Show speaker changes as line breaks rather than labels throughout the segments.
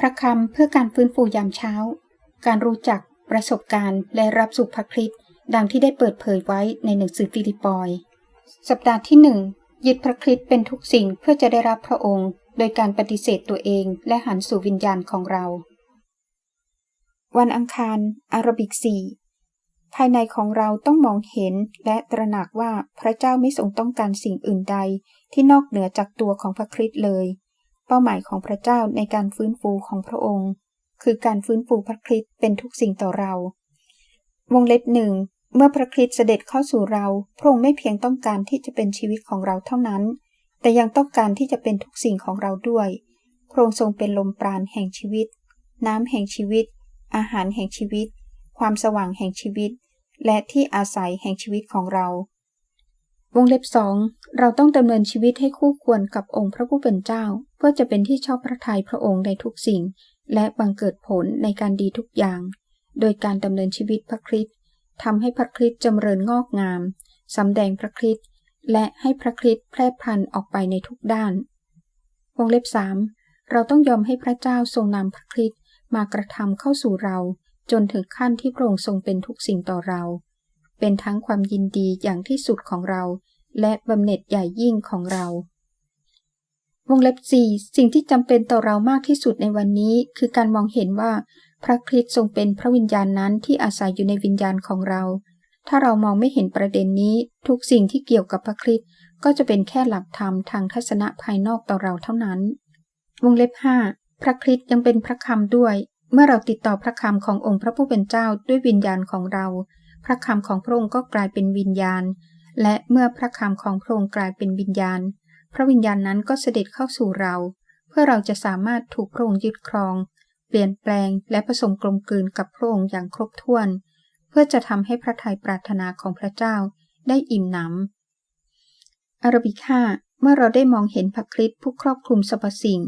พระคำเพื่อการฟื้นฟูยามเช้า การรู้จักประสบการณ์และรับสุขพระคริสต์ดังที่ได้เปิดเผยไว้ในหนังสือฟิลิปปอย สัปดาห์ที่หนึ่งยึดพระคริสต์เป็นทุกสิ่งเพื่อจะได้รับพระองค์ โดยการปฏิเสธตัวเองและหันสู่วิญญาณของเรา วันอังคาร อารบิกสี่ภายในของเราต้องมองเห็นและตระหนักว่าพระเจ้าไม่ทรงต้องการสิ่งอื่นใด ที่นอกเหนือจากตัวของพระคริสต์เลย เป้าหมายของพระเจ้าในการฟื้นฟูของพระองค์ คือการฟื้นฟูพระคริสต์เป็นทุกสิ่งต่อเรา วงเล็บหนึ่งเมื่อพระคริสต์เสด็จเข้าสู่เรา พระองค์ไม่เพียงต้องการที่จะเป็นชีวิตของเราเท่านั้น แต่ยังต้องการที่จะเป็นทุกสิ่งของเราด้วย พระองค์ทรงเป็นลมปราณแห่งชีวิต น้ำแห่งชีวิต อาหารแห่งชีวิต ความสว่างแห่งชีวิต และที่อาศัยแห่งชีวิตของเรา วงเล็บสองเราต้องดำเนินชีวิตให้คู่ควรกับองค์พระผู้เป็นเจ้า เพื่อจะเป็นที่ชอบพระทัยพระองค์ในทุกสิ่ง และบังเกิดผลในการดีทุกอย่าง โดยการดำเนินชีวิตพระคริสต์ทำให้พระคริสต์จำเริญงอกงามสำแดงพระคริสต์และให้พระคริสต์แพร่พันธุ์ออกไปในทุกด้าน วงเล็บสามเราต้องยอมให้พระเจ้าทรงนำพระคริสต์มากระทำเข้าสู่เรา จนถึงขั้นที่พระองค์ทรงเป็นทุกสิ่งต่อเรา เป็นทั้งความยินดีอย่างที่สุดของเรา และบำเหน็จใหญ่ยิ่งของเรา วงเล็บสี่สิ่งที่จำเป็นต่อเรามากที่สุดในวันนี้ คือการมองเห็นว่า พระคริสต์ทรงเป็นพระวิญญาณนั้นที่อาศัยอยู่ในวิญญาณของเรา ถ้าเรามองไม่เห็นประเด็นนี้ ทุกสิ่งที่เกี่ยวกับพระคริสต์ก็จะเป็นแค่หลักธรรมทางทัศนะภายนอกต่อเราเท่านั้น วงเล็บห้าพระคริสต์ยังเป็นพระคำด้วย เมื่อเราติดต่อพระคำขององค์พระผู้เป็นเจ้าด้วยวิญญาณของเรา พระคำของพระองค์ก็กลายเป็นวิญญาณ และเมื่อพระคำของพระองค์กลายเป็นวิญญาณ พระวิญญาณนั้นก็เสด็จเข้าสู่เรา เพื่อเราจะสามารถถูกพระองค์ยึดครอง เปลี่ยนแปลงและผสมกลมกลืนกับพระองค์อย่างครบถ้วน เพื่อจะทำให้พระทัยปรารถนาของพระเจ้าได้อิ่มหนำอารบิค่าเมื่อเราได้มองเห็นพระคริสต์ผู้ครอบคลุมสรรพสิ่ง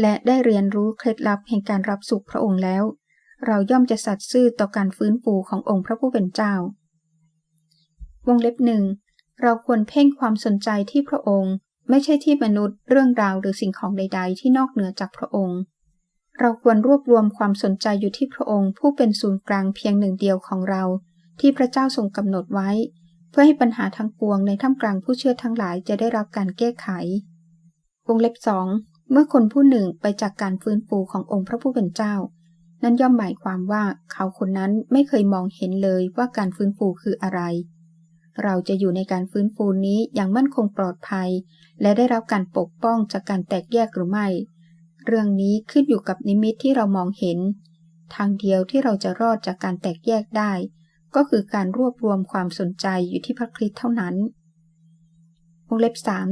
และได้เรียนรู้เคล็ดลับแห่งการรับสุขพระองค์แล้ว เราย่อมจะสัตย์ซื่อต่อการฟื้นฟูขององค์พระผู้เป็นเจ้า วงเล็บหนึ่งเราควรเพ่งความสนใจที่พระองค์ ไม่ใช่ที่มนุษย์เรื่องราวหรือสิ่งของใด ๆ ที่นอกเหนือจากพระองค์ เราควรรวบรวมความสนใจอยู่ที่พระองค์ ผู้เป็นศูนย์กลางเพียงหนึ่งเดียวของเรา ที่พระเจ้าทรงกำหนดไว้ เพื่อให้ปัญหาทั้งปวงในท่ามกลางผู้เชื่อทั้งหลายจะได้รับการแก้ไข วงเล็บสองเมื่อคนผู้หนึ่งไปจากการฟื้นฟูขององค์พระผู้เป็นเจ้า นั้นย่อมหมายความว่าเขาคนนั้นไม่เคยมองเห็นเลยว่าการฟื้นฟูคืออะไร เราจะอยู่ในการฟื้นฟูนี้อย่างมั่นคงปลอดภัย และได้รับการปกป้องจากการแตกแยกหรือไม่ เรื่องนี้ขึ้นอยู่กับนิมิตที่เรามองเห็น ทางเดียวที่เราจะรอดจากการแตกแยกได้ ก็คือการรวบรวมความสนใจอยู่ที่พระคริสต์เท่านั้นวงเล็บสาม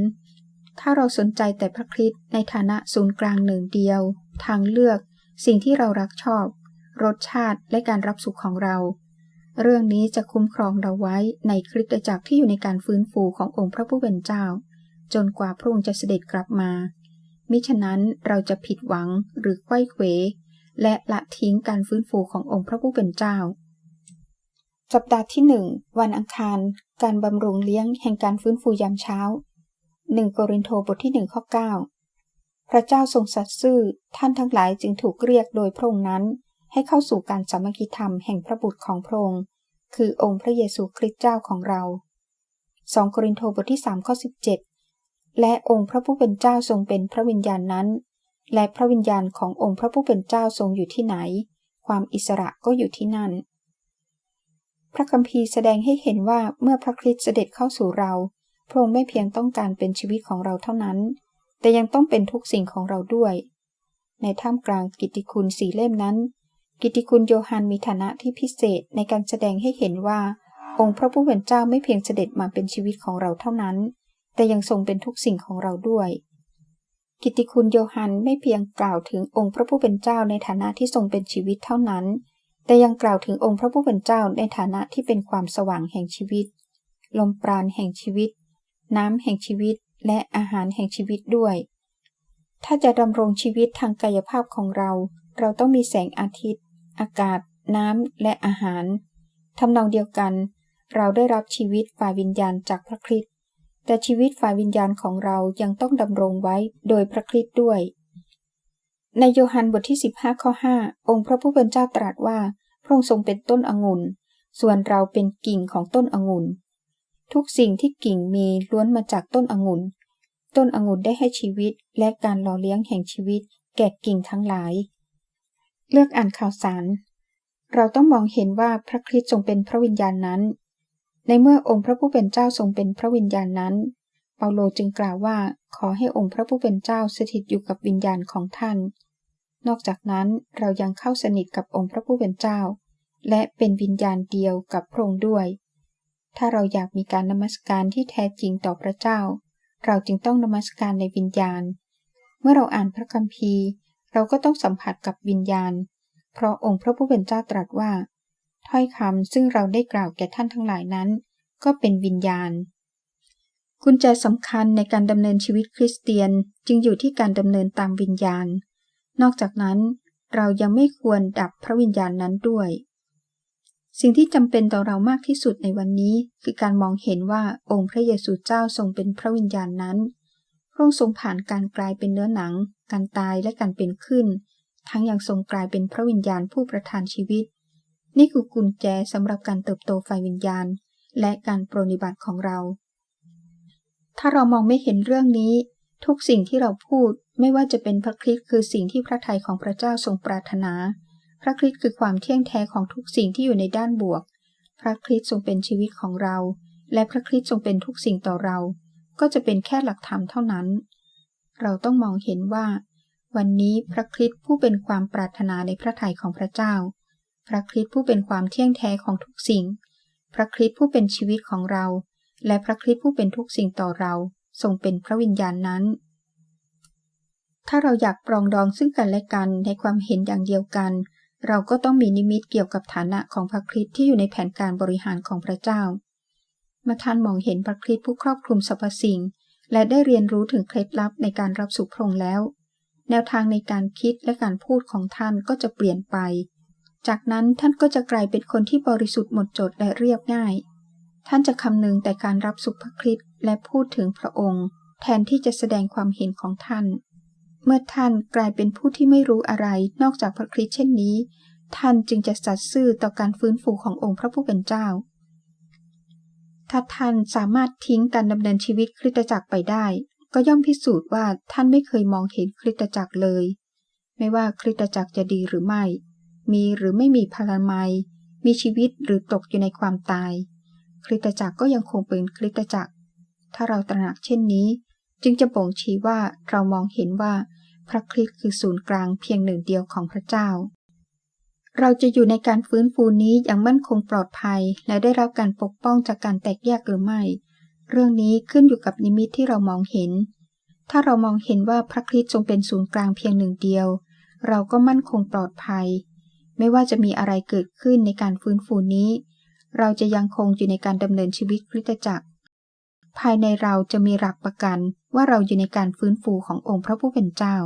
ถ้าเราสนใจแต่พระคริสต์ในฐานะศูนย์กลางหนึ่งเดียว ทางเลือก สิ่งที่เรารักชอบ รสชาติและการรับสุขของเรา เรื่องนี้จะคุ้มครองเราไว้ในคริสตจักรที่อยู่ในการฟื้นฟูขององค์พระผู้เป็นเจ้า จนกว่าพระองค์จะเสด็จกลับมา มิฉะนั้นเราจะผิดหวังหรือไข้เขวและละทิ้งการฟื้นฟูขององค์พระผู้เป็นเจ้า สัปดาห์ที่หนึ่งวันอังคาร การบำรุงเลี้ยงแห่งการฟื้นฟูยามเช้าหนึ่งโกรินโทบทที่หนึ่งข้อเก้า พระเจ้าทรงสัตย์ซื่อ ท่านทั้งหลายจึงถูกเรียกโดยพระองค์นั้น ให้เข้าสู่การสามัคคีธรรมแห่งพระบุตรของพระองค์ คือองค์พระเยซูคริสต์เจ้าของเราสองโกรินโทบทที่สามข้อสิบเจ็ดและองค์พระผู้เป็นเจ้าทรงเป็นพระวิญญาณนั้น และพระวิญญาณขององค์พระผู้เป็นเจ้าทรงอยู่ที่ไหน ความอิสระก็อยู่ที่นั่น พระคัมภีร์แสดงให้เห็นว่าเมื่อพระคริสต์เสด็จเข้าสู่เรา พระองค์ไม่เพียงต้องการเป็นชีวิตของเราเท่านั้น แต่ยังต้องเป็นทุกสิ่งของเราด้วย ในท่ามกลางกิตติคุณสีเล่มนั้น กิตติคุณโยฮันมีฐานะที่พิเศษในการแสดงให้เห็นว่า องค์พระผู้เป็นเจ้าไม่เพียงเสด็จมาเป็นชีวิตของเราเท่านั้น แต่ยังทรงเป็นทุกสิ่งของเราด้วย กิติคุณโยฮันไม่เพียงกล่าวถึงองค์พระผู้เป็นเจ้าในฐานะที่ทรงเป็นชีวิตเท่านั้น แต่ยังกล่าวถึงองค์พระผู้เป็นเจ้าในฐานะที่เป็นความสว่างแห่งชีวิต ลมปราณแห่งชีวิต น้ำแห่งชีวิต และอาหารแห่งชีวิตด้วย ถ้าจะดำรงชีวิตทางกายภาพของเรา เราต้องมีแสงอาทิตย์ อากาศ น้ำ และอาหาร ทำนองเดียวกัน เราได้รับชีวิตฝ่ายวิญญาณจากพระคริสต์แต่ชีวิตฝ่ายวิญญาณของเรายังต้องดำรงไว้โดยพระคริสต์ด้วย ในโยฮันบทที่ 15 ข้อ 5 องค์พระผู้เป็นเจ้าตรัสว่า พระองค์ทรงเป็นต้นองุ่น ส่วนเราเป็นกิ่งของต้นองุ่น ทุกสิ่งที่กิ่งมีล้วนมาจากต้นองุ่น ต้นองุ่นได้ให้ชีวิตและการหล่อเลี้ยงแห่งชีวิต แก่กิ่งทั้งหลาย เลือกอ่านข่าวสาร เราต้องมองเห็นว่าพระคริสต์ทรงเป็นพระวิญญาณนั้น ในเมื่อองค์พระผู้เป็นเจ้าทรงเป็นพระวิญญาณนั้น เปาโลจึงกล่าวว่าขอให้องค์พระผู้เป็นเจ้าสถิตอยู่กับวิญญาณของท่าน นอกจากนั้นเรายังเข้าสนิทกับองค์พระผู้เป็นเจ้า และเป็นวิญญาณเดียวกับพระองค์ด้วย ถ้าเราอยากมีการนมัสการที่แท้จริงต่อพระเจ้า เราจึงต้องนมัสการในวิญญาณ เมื่อเราอ่านพระคัมภีร์ เราก็ต้องสัมผัสกับวิญญาณ เพราะองค์พระผู้เป็นเจ้าตรัสว่า ถ้อยคำซึ่งเราได้กล่าวแก่ท่านทั้งหลายนั้น ก็เป็นวิญญาณกุญแจสำคัญในการดำเนินชีวิตคริสเตียนจึงอยู่ที่การดำเนินตามวิญญาณ นอกจากนั้น เรายังไม่ควรดับพระวิญญาณนั้นด้วย สิ่งที่จำเป็นต่อเรามากที่สุดในวันนี้ คือการมองเห็นว่าองค์พระเยซูเจ้าทรงเป็นพระวิญญาณนั้น พระองค์ทรงผ่านการกลายเป็นเนื้อหนัง การตายและการเป็นขึ้น ทั้งยังทรงกลายเป็นพระวิญญาณผู้ประทานชีวิต นี่คือกุญแจสำหรับการเติบโตฝ่ายวิญญาณ และการปรนิบัติของเรา ถ้าเรามองไม่เห็นเรื่องนี้ ทุกสิ่งที่เราพูดไม่ว่าจะเป็นพระคริสต์คือสิ่งที่พระทัยของพระเจ้าทรงปรารถนา พระคริสต์คือความเที่ยงแท้ของทุกสิ่งที่อยู่ในด้านบวก พระคริสต์ทรงเป็นชีวิตของเรา และพระคริสต์ทรงเป็นทุกสิ่งต่อเรา ก็จะเป็นแค่หลักธรรมเท่านั้น เราต้องมองเห็นว่า วันนี้พระคริสต์ผู้เป็นความปรารถนาในพระทัยของพระเจ้า พระคริสต์ผู้เป็นความเที่ยงแท้ของทุกสิ่ง พระคริสต์ผู้เป็นชีวิตของเรา และพระคริสต์ผู้เป็นทุกสิ่งต่อเรา ทรงเป็นพระวิญญาณนั้นถ้าเราอยากปรองดองซึ่งกันและกันในความเห็นอย่างเดียวกัน เราก็ต้องมีนิมิตเกี่ยวกับฐานะของพระคริสต์ที่อยู่ในแผนการบริหารของพระเจ้าเมื่อท่านมองเห็นพระคริสต์ผู้ครอบคลุมสรรพสิ่ง และได้เรียนรู้ถึงเคล็ดลับในการรับสุพรงแล้ว แนวทางในการคิดและการพูดของท่านก็จะเปลี่ยนไป จากนั้นท่านก็จะกลายเป็นคนที่บริสุทธิ์หมดจดและเรียบง่าย ท่านจะคำนึงแต่การรับสุขพระคริสต์และพูดถึงพระองค์ แทนที่จะแสดงความเห็นของท่าน เมื่อท่านกลายเป็นผู้ที่ไม่รู้อะไรนอกจากพระคริสต์เช่นนี้ ท่านจึงจะสัตย์ซื่อต่อการฟื้นฟูขององค์พระผู้เป็นเจ้า ถ้าท่านสามารถทิ้งการดำเนินชีวิตคริสตจักรไปได้ ก็ย่อมพิสูจน์ว่าท่านไม่เคยมองเห็นคริสตจักรเลย ไม่ว่าคริสตจักรจะดีหรือไม่ มีหรือไม่มีพลามัย มีชีวิตหรือตกอยู่ในความตาย คริสตจักรก็ยังคงเป็นคริสตจักร ถ้าเราตระหนักเช่นนี้ จึงจะบ่งชี้ว่าเรามองเห็นว่า พระคริสต์คือศูนย์กลางเพียงหนึ่งเดียวของพระเจ้า เราจะอยู่ในการฟื้นฟูนี้อย่างมั่นคงปลอดภัย และได้รับการปกป้องจากการแตกแยกหรือไม่ เรื่องนี้ขึ้นอยู่กับนิมิตที่เรามองเห็น ถ้าเรามองเห็นว่าพระคริสต์ทรงเป็นศูนย์กลางเพียงหนึ่งเดียว เราก็มั่นคงปลอดภัย ไม่ว่าจะมีอะไรเกิดขึ้นในการฟื้นฟูนี้ เราจะยังคงอยู่ในการดำเนินชีวิตคริสตจักร ภายในเราจะมีหลักประกันว่าเราอยู่ในการฟื้นฟูขององค์พระผู้เป็นเจ้า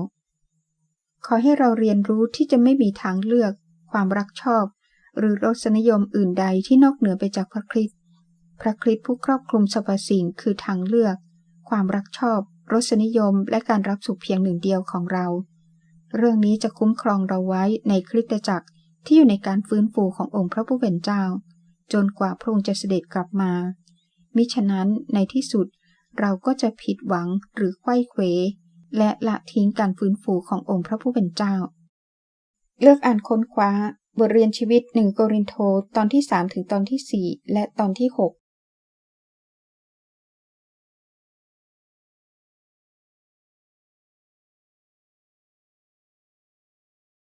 ขอให้เราเรียนรู้ที่จะไม่มีทางเลือก ความรักชอบ หรือรสนิยมอื่นใดที่นอกเหนือไปจากพระคริสต์พระคริสต์ผู้ครอบคลุมสรรพสิ่งคือทางเลือก ความรักชอบ รสนิยม และการรับสุขเพียงหนึ่งเดียวของเรา เรื่องนี้จะคุ้มครองเราไว้ในคริสตจักรที่อยู่ในการฟื้นฟูขององค์พระผู้เป็นเจ้า จนกว่าพระองค์จะเสด็จกลับมา มิฉะนั้นในที่สุดเราก็จะผิดหวังหรือไขว้เขวและละทิ้งการฟื้นฟูขององค์พระผู้เป็นเจ้า เลือกอ่านค้นคว้า บทเรียนชีวิตหนึ่งโกรินโทตอนที่ 3 ถึงตอนที่ 4 และตอนที่6